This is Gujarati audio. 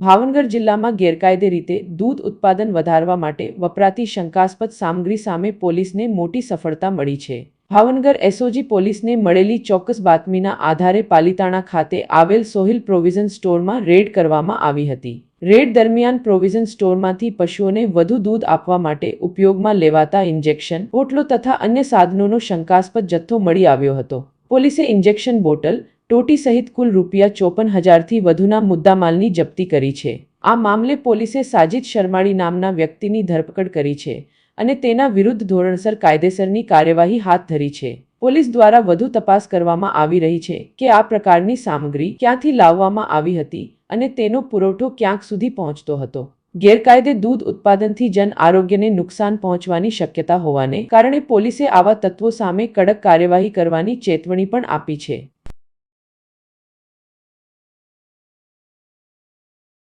ભાવનગર જિલ્લામાં ગેરકાયદે રીતે દૂધ ઉત્પાદન વધારવા માટે વપરાતી શંકાસ્પદ સામગ્રી સામે પોલીસને મોટી સફળતા મળી છે. ભાવનગર એસઓજી પોલીસને મળેલી ચોક્કસ બાતમીના આધારે પાલિતાણા ખાતે આવેલ સોહિલ પ્રોવિઝન સ્ટોરમાં રેડ કરવામાં આવી હતી. રેડ દરમિયાન પ્રોવિઝન સ્ટોરમાંથી પશુઓને વધુ દૂધ આપવા માટે ઉપયોગમાં લેવાતા ઇન્જેક્શન બોટલો તથા અન્ય સાધનોનો શંકાસ્પદ જથ્થો મળી આવ્યો હતો. પોલીસે ઇન્જેક્શન બોટલ ટોટી સહિત કુલ રૂપિયા ચોપન હજારથી વધુના મુદ્દામાલની જપ્તી કરી છે. આ મામલે પોલીસે સાજિદ શર્માળી નામના વ્યક્તિની ધરપકડ કરી છે અને તેના વિરુદ્ધ ધોરણસર કાયદેસરની કાર્યવાહી હાથ ધરી છે. પોલીસ દ્વારા વધુ તપાસ કરવામાં આવી રહી છે કે આ પ્રકારની સામગ્રી ક્યાંથી લાવવામાં આવી હતી અને તેનો પુરવઠો ક્યાંક સુધી પહોંચતો હતો. ગેરકાયદે દૂધ ઉત્પાદનથી જન આરોગ્યને નુકસાન પહોંચવાની શક્યતા હોવાને કારણે પોલીસે આવા તત્વો સામે કડક કાર્યવાહી કરવાની ચેતવણી પણ આપી છે.